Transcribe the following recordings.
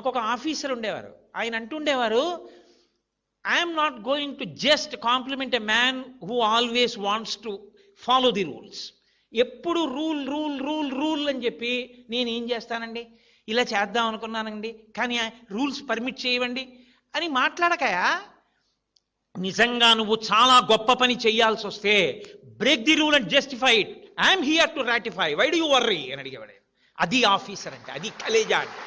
మాకు ఒక ఆఫీసర్ ఉండేవారు. ఆయన అంటుండేవారు I'm not going to just compliment a man who always wants to follow the rules ఎప్పుడు rule rule rule rule అని చెప్పి నేను ఏం చేస్తానండి? ఇలా చేద్దాం అనుకున్నానండి కానీ రూల్స్ పర్మిట్ చేయవండి అని మాట్లాడకయా? నిజంగా నువ్వు చాలా గొప్ప పని చేయాల్సి వస్తే break the rule and justify it I'm here to ratify why do you worry అని అడిగేవాడు. అది ఆఫీసర్ అంటే అది కలేజా అంటే.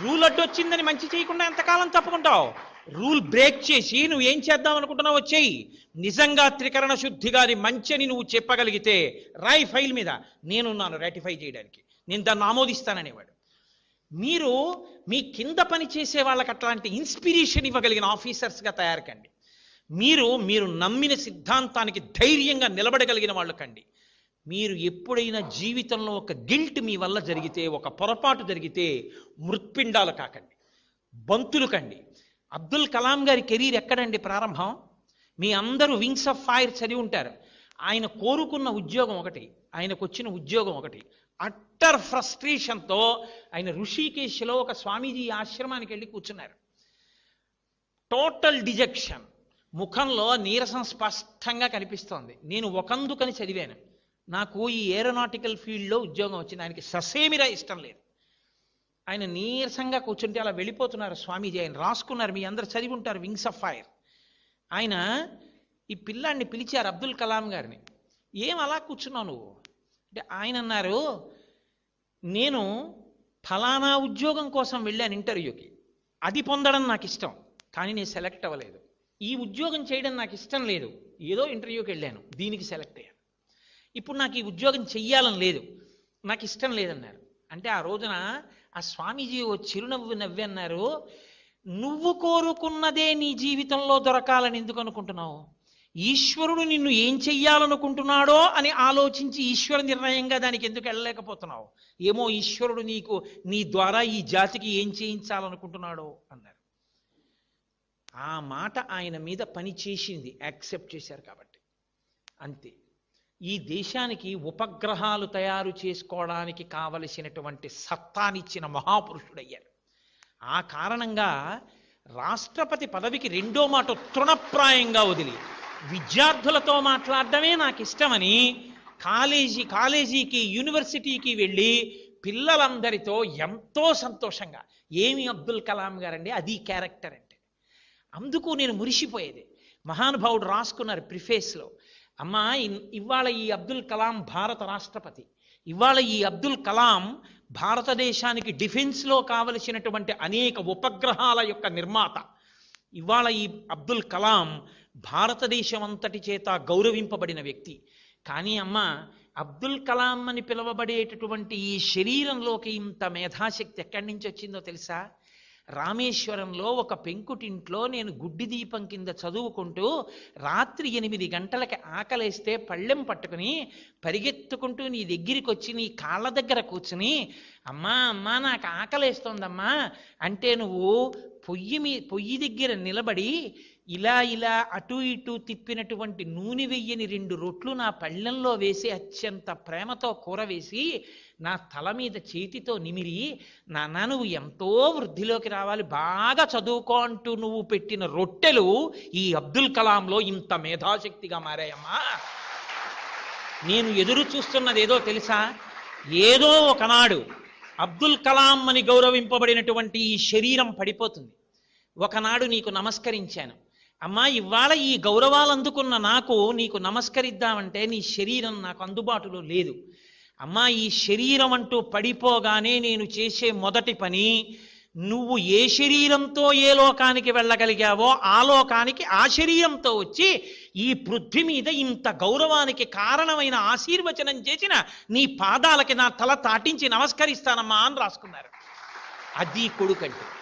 రూల్ అడ్డు వచ్చిందని మంచి చేయకుండా ఎంతకాలం తప్పుకుంటావు? రూల్ బ్రేక్ చేసి నువ్వు ఏం చేద్దాం అనుకుంటున్నావో వచ్చేయి నిజంగా త్రికరణ శుద్ధి గారి మంచిని నువ్వు చెప్పగలిగితే రాయి ఫైల్ మీద నేనున్నాను రాటిఫై చేయడానికి. నేను దాన్ని ఆమోదిస్తాననేవాడు. మీరు మీ కింద పని చేసే వాళ్ళకి అట్లాంటి ఇన్స్పిరేషన్ ఇవ్వగలిగిన ఆఫీసర్స్గా తయారు కండి. మీరు మీరు నమ్మిన సిద్ధాంతానికి ధైర్యంగా నిలబడగలిగిన వాళ్ళు కండి. మీరు ఎప్పుడైనా జీవితంలో ఒక గిల్ట్ మీ వల్ల జరిగితే ఒక పొరపాటు జరిగితే మృత్పిండాలు కాకండి. బంతులు కండి. అబ్దుల్ కలాం గారి కెరీర్ ఎక్కడండి ప్రారంభం? మీ అందరూ వింగ్స్ ఆఫ్ ఫైర్ చదివి ఉంటారు. ఆయన కోరుకున్న ఉద్యోగం ఒకటి ఆయనకు వచ్చిన ఉద్యోగం ఒకటి. అట్టర్ ఫ్రస్ట్రేషన్తో ఆయన ఋషికేశ్లో ఒక స్వామీజీ ఆశ్రమానికి వెళ్ళి కూర్చున్నారు. Total dejection. ముఖంలో నీరసం స్పష్టంగా కనిపిస్తోంది. నేను ఒకందుకని చదివాను. నాకు ఈ ఏరోనాటికల్ ఫీల్డ్లో ఉద్యోగం వచ్చింది. ఆయనకి ససేమిరా ఇష్టం లేదు. ఆయన నీరసంగా కూర్చుంటే అలా వెళ్ళిపోతున్నారు స్వామీజీ. ఆయన రాసుకున్నారు. మీ అందరు చదివి ఉంటారు. వింగ్స్ ఆఫ్ ఫైర్ ఆయన ఈ పిల్లాడిని పిలిచారు అబ్దుల్ కలాం గారిని. ఏం అలా కూర్చున్నావు నువ్వు? అంటే ఆయన అన్నారు నేను ఫలానా ఉద్యోగం కోసం వెళ్ళాను ఇంటర్వ్యూకి. అది పొందడం నాకు ఇష్టం కానీ నేను సెలెక్ట్ అవ్వలేదు. ఈ ఉద్యోగం చేయడం నాకు ఇష్టం లేదు. ఏదో ఇంటర్వ్యూకి వెళ్ళాను. దీనికి సెలెక్ట్ అయ్యాను ఇప్పుడు నాకు ఈ ఉద్యోగం చెయ్యాలని లేదు. నాకు ఇష్టం లేదన్నారు. అంటే ఆ రోజున ఆ స్వామీజీ ఓ చిరునవ్వు నవ్వి అన్నారు నువ్వు కోరుకున్నదే నీ జీవితంలో దొరకాలని ఎందుకు అనుకుంటున్నావు? ఈశ్వరుడు నిన్ను ఏం చెయ్యాలనుకుంటున్నాడో అని ఆలోచించి ఈశ్వర నిర్ణయంగా దానికి ఎందుకు వెళ్ళలేకపోతున్నావు? ఏమో ఈశ్వరుడు నీకు నీ ద్వారా ఈ జాతికి ఏం చేయించాలనుకుంటున్నాడో అన్నారు. ఆ మాట ఆయన మీద పని చేసింది యాక్సెప్ట్ చేశారు కాబట్టి. అంతే. ఈ దేశానికి ఉపగ్రహాలు తయారు చేసుకోవడానికి కావలసినటువంటి సత్తానిచ్చిన మహాపురుషుడయ్యారు ఆ కారణంగా రాష్ట్రపతి పదవికి రెండో మాట తృణప్రాయంగా వదిలి విద్యార్థులతో మాట్లాడడమే నాకు ఇష్టమని కాలేజీ కాలేజీకి యూనివర్సిటీకి వెళ్ళి పిల్లలందరితో ఎంతో సంతోషంగా ఏమి అబ్దుల్ కలాం గారండి అది క్యారెక్టర్ అంటే. అందుకు నేను మురిసిపోయేది. మహానుభావుడు రాసుకున్నారు ప్రిఫేస్లో. అమ్మా ఇవాళ ఈ అబ్దుల్ కలాం భారత రాష్ట్రపతి. ఇవాళ ఈ అబ్దుల్ కలాం భారతదేశానికి డిఫెన్స్లో కావలసినటువంటి అనేక ఉపగ్రహాల యొక్క నిర్మాత. ఇవాళ ఈ అబ్దుల్ కలాం భారతదేశం అంతటి చేత గౌరవింపబడిన వ్యక్తి. కానీ అమ్మ అబ్దుల్ కలాం అని పిలువబడేటటువంటి ఈ శరీరంలోకి ఇంత మేధాశక్తి ఎక్కడి నుంచి వచ్చిందో తెలుసా? రామేశ్వరంలో ఒక పెంకుటింట్లో నేను గుడ్డి దీపం కింద చదువుకుంటూ రాత్రి ఎనిమిది గంటలకి ఆకలేస్తే పళ్ళెం పట్టుకుని పరిగెత్తుకుంటూ నీ దగ్గరికి వచ్చి నీ కాళ్ళ దగ్గర కూర్చుని అమ్మా అమ్మా నాకు ఆకలేస్తోందమ్మా అంటే నువ్వు పొయ్యి మీ పొయ్యి దగ్గర నిలబడి ఇలా ఇలా అటు ఇటు తిప్పినటువంటి నూనె వెయ్యని రెండు రొట్లు నా పళ్ళెంలో వేసి అత్యంత ప్రేమతో కూర వేసి నా తల మీద చేతితో నిమిరి నాన్న నువ్వు ఎంతో వృద్ధిలోకి రావాలి. బాగా చదువుకో అంటూ నువ్వు పెట్టిన రొట్టెలు ఈ అబ్దుల్ కలాంలో ఇంత మేధాశక్తిగా మారాయమ్మా. నేను ఎదురు చూస్తున్నది ఏదో తెలుసా? ఏదో ఒకనాడు అబ్దుల్ కలాం అని గౌరవింపబడినటువంటి ఈ శరీరం పడిపోతుంది. ఒకనాడు నీకు నమస్కరించాను. అమ్మా ఇవాళ ఈ గౌరవాలు అందుకున్న నాకు నీకు నమస్కరిద్దామంటే నీ శరీరం నాకు అందుబాటులో లేదు. అమ్మా ఈ శరీరం అంటూ పడిపోగానే నేను చేసే మొదటి పని నువ్వు ఏ శరీరంతో ఏ లోకానికి వెళ్ళగలిగావో ఆ లోకానికి ఆ శరీరంతో వచ్చి ఈ పృథ్వీ మీద ఇంత గౌరవానికి కారణమైన ఆశీర్వచనం చేసిన నీ పాదాలకి నా తల తాటించి నమస్కరిస్తానమ్మా అని రాసుకున్నారు. అది కొడుకంటే.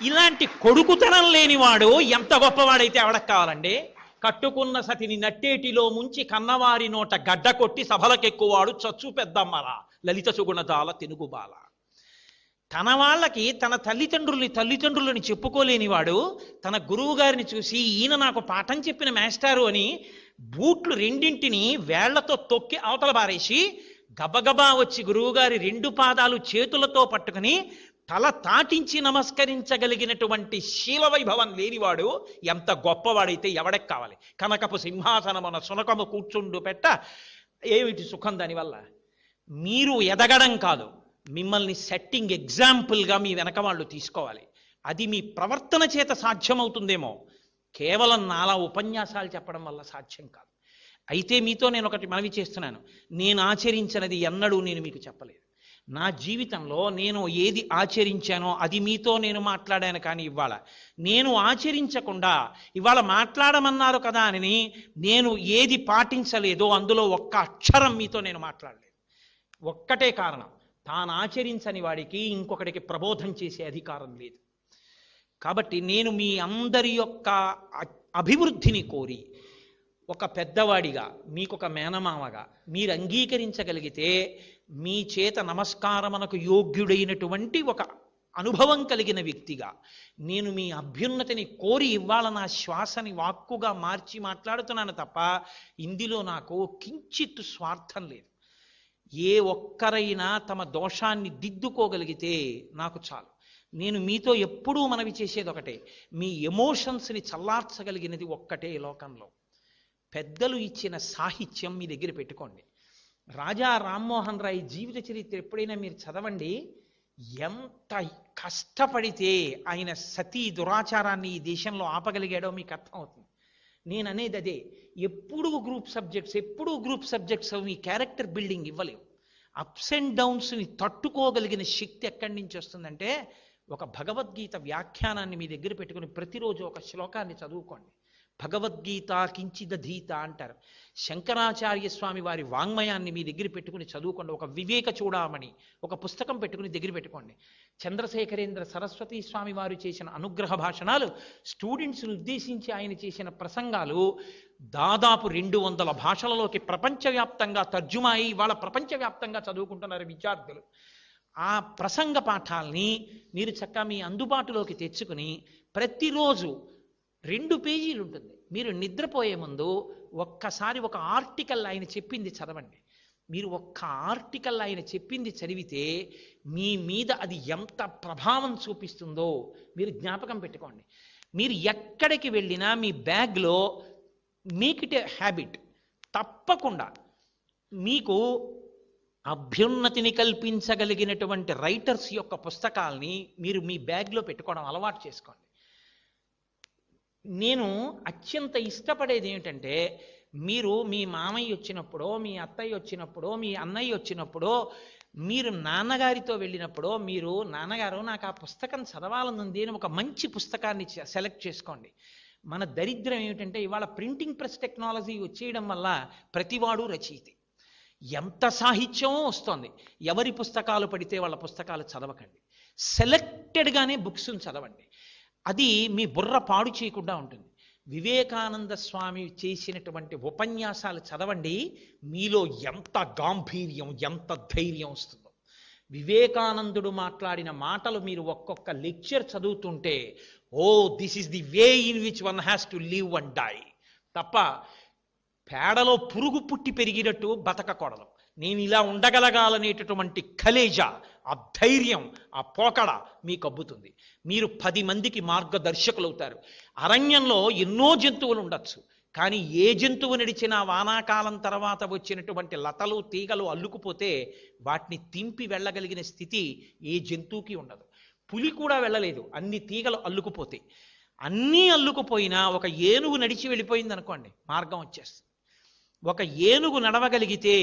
ఇలాంటి కొడుకుతనం లేనివాడు ఎంత గొప్పవాడైతే ఎవడకు కావాలండి? కట్టుకున్న సతిని నట్టేటిలో ముంచి కన్నవారి నోట గడ్డ కొట్టి సభలకెక్కువాడు చచ్చు పెద్దమ్మల లలిత సుగుణదాల తెనుగుబాల తన వాళ్ళకి తన తల్లిదండ్రుల్ని తల్లిదండ్రులని చెప్పుకోలేనివాడు తన గురువు గారిని చూసి ఈయన నాకు పాఠం చెప్పిన మేస్టారు అని బూట్లు రెండింటిని వేళ్ళతో తొక్కి అవతల బారేసి గబగబా వచ్చి గురువుగారి రెండు పాదాలు చేతులతో పట్టుకుని తల తాటించి నమస్కరించగలిగినటువంటి శీల వైభవం లేనివాడు ఎంత గొప్పవాడైతే ఎవడకి కావాలి? కనకపు సింహాసనమున సునకము కూర్చుండు పెట్ట ఏమిటి సుఖం దానివల్ల? మీరు ఎదగడం కాదు మిమ్మల్ని సెట్టింగ్ ఎగ్జాంపుల్గా మీ వెనక వాళ్ళు తీసుకోవాలి. అది మీ ప్రవర్తన చేత సాధ్యమవుతుందేమో. కేవలం నాలా ఉపన్యాసాలు చెప్పడం వల్ల సాధ్యం కాదు. అయితే మీతో నేను ఒకటి మనవి చేస్తున్నాను. నేను ఆచరించినది ఎన్నడూ నేను మీకు చెప్పలేదు. నా జీవితంలో నేను ఏది ఆచరించానో అది మీతో నేను మాట్లాడాను కానీ ఇవాళ నేను ఆచరించకుండా ఇవాళ మాట్లాడమన్నారు కదా అని నేను ఏది పాటించలేదో అందులో ఒక్క అక్షరం మీతో నేను మాట్లాడలేదు. ఒక్కటే కారణం. తాను ఆచరించని వాడికి ఇంకొకటికి ప్రబోధం చేసే అధికారం లేదు. కాబట్టి నేను మీ అందరి యొక్క అభివృద్ధిని కోరి ఒక పెద్దవాడిగా మీకు ఒక మేనమామగా మీరు అంగీకరించగలిగితే మీ చేత నమస్కారమునకు యోగ్యుడైనటువంటి ఒక అనుభవం కలిగిన వ్యక్తిగా నేను మీ అభ్యున్నతిని కోరి ఇవ్వాల నా శ్వాసని వాక్కుగా మార్చి మాట్లాడుతున్నాను తప్ప ఇందులో నాకు కించిత్ స్వార్థం లేదు. ఏ ఒక్కరైనా తమ దోషాన్ని దిద్దుకోగలిగితే నాకు చాలు. నేను మీతో ఎప్పుడూ మనవి చేసేది ఒకటే మీ ఎమోషన్స్ని చల్లార్చగలిగినది ఒక్కటే ఈ లోకంలో. పెద్దలు ఇచ్చిన సాహిత్యం మీ దగ్గర పెట్టుకోండి. రాజా రామ్మోహన్ రాయ్ జీవిత చరిత్ర ఎప్పుడైనా మీరు చదవండి. ఎంత కష్టపడితే ఆయన సతీ దురాచారాన్ని ఈ దేశంలో ఆపగలిగాడో మీకు అర్థమవుతుంది. నేను అనేది అదే. ఎప్పుడు గ్రూప్ సబ్జెక్ట్స్ ఎప్పుడు గ్రూప్ సబ్జెక్ట్స్ మీ క్యారెక్టర్ బిల్డింగ్ ఇవ్వలేవు. అప్స్ అండ్ డౌన్స్ని తట్టుకోగలిగిన శక్తి ఎక్కడి నుంచి వస్తుందంటే ఒక భగవద్గీత వ్యాఖ్యానాన్ని మీ దగ్గర పెట్టుకుని ప్రతిరోజు ఒక శ్లోకాన్ని చదువుకోండి. భగవద్గీత కించిదధీత అంటారు. శంకరాచార్య స్వామి వారి వాంగ్మయాన్ని మీ దగ్గర పెట్టుకుని చదువుకోండి. ఒక వివేక చూడామణి ఒక పుస్తకం పెట్టుకుని దగ్గర పెట్టుకోండి. చంద్రశేఖరేంద్ర సరస్వతి స్వామి వారు చేసిన అనుగ్రహ భాషణాలు స్టూడెంట్స్ని ఉద్దేశించి ఆయన చేసిన ప్రసంగాలు దాదాపు రెండు వందల భాషలలోకి ప్రపంచవ్యాప్తంగా తర్జుమా అయి వాళ్ళ ప్రపంచవ్యాప్తంగా చదువుకుంటున్నారు విద్యార్థులు. ఆ ప్రసంగ పాఠాల్ని మీరు చక్కగా మీ అందుబాటులోకి తెచ్చుకుని ప్రతిరోజు రెండు పేజీలు ఉంటుంది. మీరు నిద్రపోయే ముందు ఒక్కసారి ఒక ఆర్టికల్ ఆయన చెప్పింది చదవండి. మీరు ఒక్క ఆర్టికల్ ఆయన చెప్పింది చదివితే మీ మీద అది ఎంత ప్రభావం చూపిస్తుందో మీరు జ్ఞాపకం పెట్టుకోండి. మీరు ఎక్కడికి వెళ్ళినా మీ బ్యాగ్లో మేక్ హ్యాబిట్ తప్పకుండా మీకు అభ్యున్నతిని కల్పించగలిగినటువంటి రైటర్స్ యొక్క పుస్తకాల్ని మీరు మీ బ్యాగ్లో పెట్టుకోవడం అలవాటు చేసుకోండి. నేను అత్యంత ఇష్టపడేది ఏమిటంటే మీరు మీ మామయ్య వచ్చినప్పుడో మీ అత్తయ్య వచ్చినప్పుడో మీ అన్నయ్య వచ్చినప్పుడో మీరు నాన్నగారితో వెళ్ళినప్పుడో మీరు నాన్నగారు నాకు ఆ పుస్తకం చదవాలనుంది అని ఒక మంచి పుస్తకాన్ని సెలెక్ట్ చేసుకోండి. మన దరిద్రం ఏమిటంటే ఇవాళ ప్రింటింగ్ ప్రెస్ టెక్నాలజీ వచ్చేయడం వల్ల ప్రతివాడు రచయితే. ఎంత సాహిత్యమో వస్తోంది. ఎవరి పుస్తకాలు పడితే వాళ్ళ పుస్తకాలు చదవకండి. సెలెక్టెడ్గానే బుక్స్ని చదవండి. అది మీ బుర్ర పాడు చేయకుండా ఉంటుంది. వివేకానంద స్వామి చేసినటువంటి ఉపన్యాసాలు చదవండి మీలో ఎంత గాంభీర్యం ఎంత ధైర్యం వస్తుందో. వివేకానందుడు మాట్లాడిన మాటలు మీరు ఒక్కొక్క లెక్చర్ చదువుతుంటే ఓ this is the way in which one has to live and die. తప్ప పేడలో పురుగు పుట్టి పెరిగినట్టు బతకకూడదు. నేను ఇలా ఉండగలగాలనేటటువంటి కలేజా ఆ ధైర్యం ఆ పోకడ మీకు అబ్బుతుంది. మీరు పది మందికి మార్గదర్శకులు అవుతారు అరణ్యంలో ఎన్నో జంతువులు ఉండొచ్చు. కానీ ఏ జంతువు నడిచినా వానాకాలం తర్వాత వచ్చినటువంటి లతలు తీగలు అల్లుకుపోతే వాటిని తింపి వెళ్ళగలిగిన స్థితి ఏ జంతువుకి ఉండదు. పులి కూడా వెళ్ళలేదు. అన్ని తీగలు అల్లుకుపోతాయి. అన్నీ అల్లుకుపోయినా ఒక ఏనుగు నడిచి వెళ్ళిపోయింది అనుకోండి మార్గం వచ్చేస్తుంది. ఒక ఏనుగు నడవగలిగితే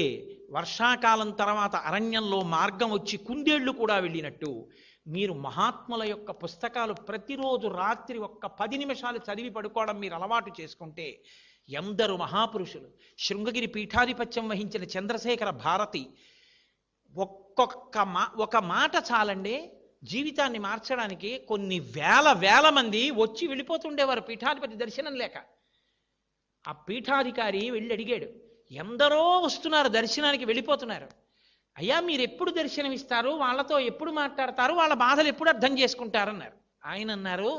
వర్షాకాలం తర్వాత అరణ్యంలో మార్గం వచ్చి కుందేళ్ళు కూడా వెళ్ళినట్టు. మీరు మహాత్ముల యొక్క పుస్తకాలు ప్రతిరోజు రాత్రి ఒక్క పది నిమిషాలు చదివి పడుకోవడం మీరు అలవాటు చేసుకుంటే ఎందరు మహాపురుషులు. శృంగగిరి పీఠాధిపత్యం వహించిన చంద్రశేఖర భారతి ఒక్కొక్క మా ఒక మాట చాలండి జీవితాన్ని మార్చడానికి కొన్ని వేల వేల మంది వచ్చి వెళ్ళిపోతుండేవారు పీఠాధిపతి దర్శనం లేక. ఆ పీఠాధికారి వెళ్ళి అడిగాడు ఎందరో వస్తున్నారు దర్శనానికి వెళ్ళిపోతున్నారు. అయ్యా మీరు ఎప్పుడు దర్శనం ఇస్తారు వాళ్ళతో ఎప్పుడు మాట్లాడతారు? వాళ్ళ బాధలు ఎప్పుడు అర్థం చేసుకుంటారన్నారు ఆయన అన్నారు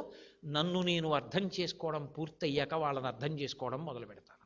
నన్ను నేను అర్థం చేసుకోవడం పూర్తయ్యాక వాళ్ళని అర్థం చేసుకోవడం మొదలు పెడతాను